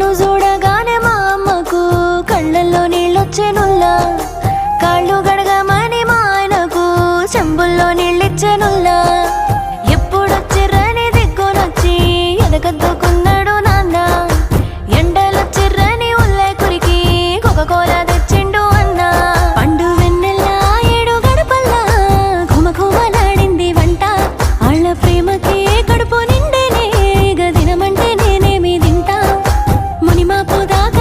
నిన్ను చూడగానే మా అమ్మకు కళ్ళల్లో నీళ్ళొచ్చేనుల్లా. కాళ్ళు గడగమని మా ఆయనకు చెంబుల్లో నీళ్ళిచ్చేనుల్లా. పురాక